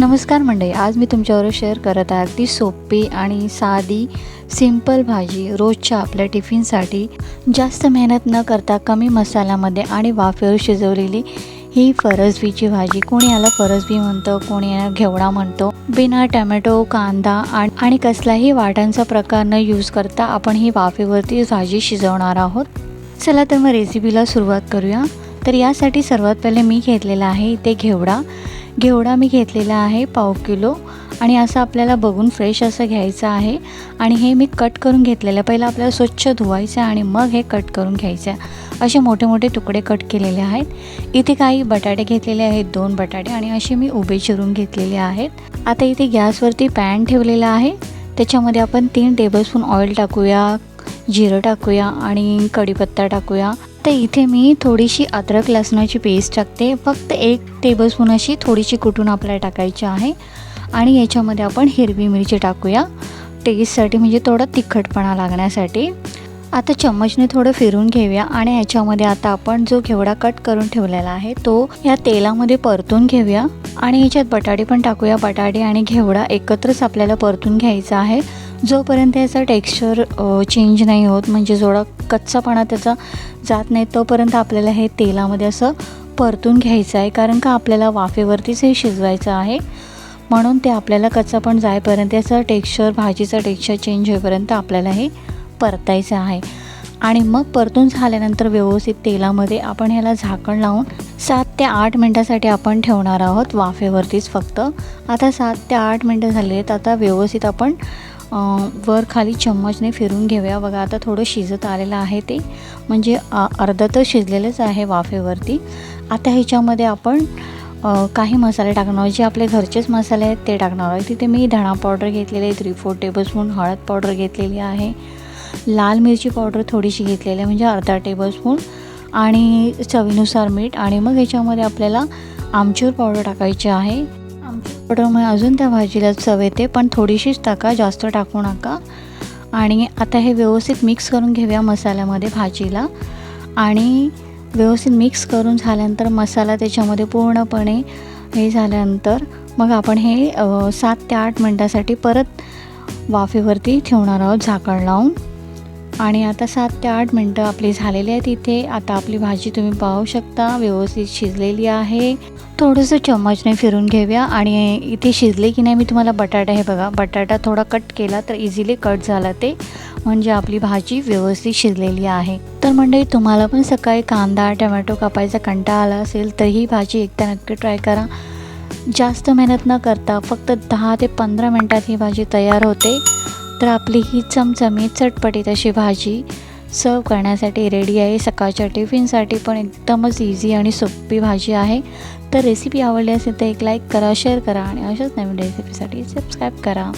नमस्कार मंडळी आज मी तुमच्याबरोबर शेअर करत आहे अगदी सोपी आणि साधी सिंपल भाजी रोजच्या आपल्या टिफिनसाठी जास्त मेहनत न करता कमी मसाल्यामध्ये आणि वाफेवर शिजवलेली ही फरसबीची भाजी. कोणी याला फरसबी म्हणतं कोणी याला घेवडा म्हणतो. बिना टमॅटो कांदा आणि आणि कसलाही वाटांचा प्रकार न यूज करता आपण ही वाफेवरती भाजी शिजवणार आहोत. चला तर मग रेसिपीला सुरुवात करूया. तर यासाठी सर्वात पहिले मी घेतलेला आहे इथे घेवडा. घेवडा मी घेतलेला आहे पाव किलो. आणि असं आपल्याला बघून फ्रेश असं घ्यायचं आहे. आणि हे मी कट करून घेतलेलं आहे. पहिलं आपल्याला स्वच्छ धुवायचं आहे आणि मग हे कट करून घ्यायचं आहे. असे मोठे मोठे तुकडे कट केलेले आहेत. इथे काही बटाटे घेतलेले आहेत दोन बटाटे. आणि असे मी उभे चिरून घेतलेले आहेत. आता इथे गॅसवरती पॅन ठेवलेला आहे. त्याच्यामध्ये आपण तीन टेबलस्पून ऑइल टाकूया जिरं टाकूया आणि कढीपत्ता टाकूया. तर इथे मी थोडीशी अद्रक लसणाची पेस्ट टाकते. फक्त एक टेबलस्पून अशी थोडीशी कुटून आपल्याला टाकायची आहे. आणि याच्यामध्ये आपण हिरवी मिरची टाकूया. टेस्टसाठी म्हणजे थोडं तिखटपणा लागण्यासाठी. आता चम्मचने थोडं फिरून घेऊया. आणि याच्यामध्ये आता आपण जो घेवडा कट करून ठेवलेला आहे तो या तेलामध्ये परतून घेऊया. आणि याच्यात बटाटे पण टाकूया. बटाटे आणि घेवडा एकत्रच आपल्याला परतून घ्यायचा आहे. जोपर्यंत याचा टेक्स्चर चेंज नाही होत म्हणजे जोडा कच्चापणा त्याचा जात नाही तोपर्यंत आपल्याला हे तेलामध्ये असं परतून घ्यायचं आहे कारण का आपल्याला वाफेवरतीच हे शिजवायचं आहे. म्हणून ते आपल्याला कच्चापण जायपर्यंत याचं टेक्स्चर भाजीचं टेक्स्चर चेंज होईपर्यंत आपल्याला हे परतायचं आहे. आणि मग परतून झाल्यानंतर व्यवस्थित तेलामध्ये आपण ह्याला झाकण लावून सात ते आठ मिनटासाठी आपण ठेवणार आहोत वाफेवरतीच फक्त. आता सात ते आठ मिनटं झाले आहेत आता व्यवस्थित आपण वर खाली चम्मचने फिरून घेऊया. बघा आता थोडं शिजत आलेलं आहे ते. म्हणजे अर्धं तर शिजलेलंच आहे वाफेवरती. आता ह्याच्यामध्ये आपण काही मसाले टाकणार जे आपले घरचेच मसाले आहेत ते टाकणार आहे तिथे मी धणा पावडर घेतलेली आहे थ्री फोर टेबलस्पून हळद पावडर घेतलेली आहे. लाल मिरची पावडर थोडीशी घेतलेली आहे म्हणजे अर्धा टेबलस्पून आणि चवीनुसार मीठ. आणि मग ह्याच्यामध्ये आपल्याला आमचूर पावडर टाकायची आहे. आमचूर अजून त्या भाजीला चव येते. पण थोडीशीच टाका जास्त टाकू नका. आणि आता हे व्यवस्थित मिक्स करून घेऊया मसाल्यामध्ये भाजीला. आणि व्यवस्थित मिक्स करून झाल्यानंतर मसाला त्याच्यामध्ये पूर्णपणे हे झाल्यानंतर मग आपण हे सात ते आठ मिनटासाठी परत वाफेवरती ठेवणार आहोत झाकण लावून. आणि आता सात ते आठ मिनटं आपली झालेली आहेत इथे. आता आपली भाजी तुम्ही पाहू शकता. व्यवस्थित शिजलेली आहे. थोडंसं चम्मचने फिरून घेऊया आणि इथे शिजले की नाही मी तुम्हाला बटाटा हे बघा बटाटा थोडा कट केला तर इझिली कट झाला ते. म्हणजे आपली भाजी व्यवस्थित शिजलेली आहे. तर मंडळी तुम्हाला पण सकाळी कांदा टमॅटो कापायचा कंटाळा आला असेल तर ही भाजी एकदा नक्की ट्राय करा. जास्त मेहनत न करता फक्त दहा ते पंधरा मिनटात ही भाजी तयार होते. तर आपली ही चमचमीत चटपटीत अशी भाजी सर्व करण्यासाठी रेडी आहे. सकाळच्या टिफिनसाठी पण एकदमच इझी आणि सोपी भाजी आहे. तर रेसिपी आवडली असेल तर एक लाईक करा शेअर करा आणि अशाच नवीन रेसिपीसाठी सबस्क्राईब करा.